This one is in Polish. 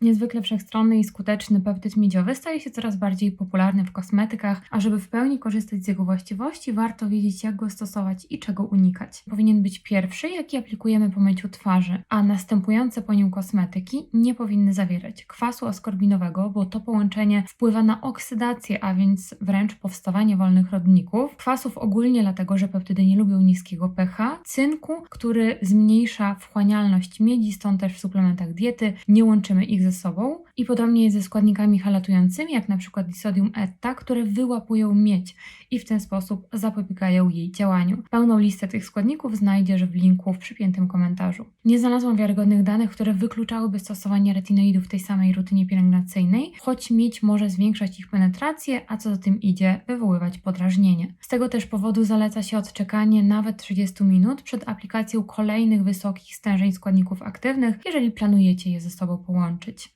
Niezwykle wszechstronny i skuteczny peptyd miedziowy staje się coraz bardziej popularny w kosmetykach, a żeby w pełni korzystać z jego właściwości, warto wiedzieć, jak go stosować i czego unikać. Powinien być pierwszy, jaki aplikujemy po myciu twarzy, a następujące po nim kosmetyki nie powinny zawierać kwasu askorbinowego, bo to połączenie wpływa na oksydację, a więc wręcz powstawanie wolnych rodników, kwasów ogólnie dlatego, że peptydy nie lubią niskiego pH, cynku, który zmniejsza wchłanialność miedzi, stąd też w suplementach diety nie łączymy ich ze sobą. I podobnie jest ze składnikami halatującymi, jak na przykład disodium etta, które wyłapują miedź i w ten sposób zapobiegają jej działaniu. Pełną listę tych składników znajdziesz w linku w przypiętym komentarzu. Nie znalazłam wiarygodnych danych, które wykluczałyby stosowanie retinoidów w tej samej rutynie pielęgnacyjnej, choć miedź może zwiększać ich penetrację, a co za tym idzie, wywoływać podrażnienie. Z tego też powodu zaleca się odczekanie nawet 30 minut przed aplikacją kolejnych wysokich stężeń składników aktywnych, jeżeli planujecie je ze sobą połączyć.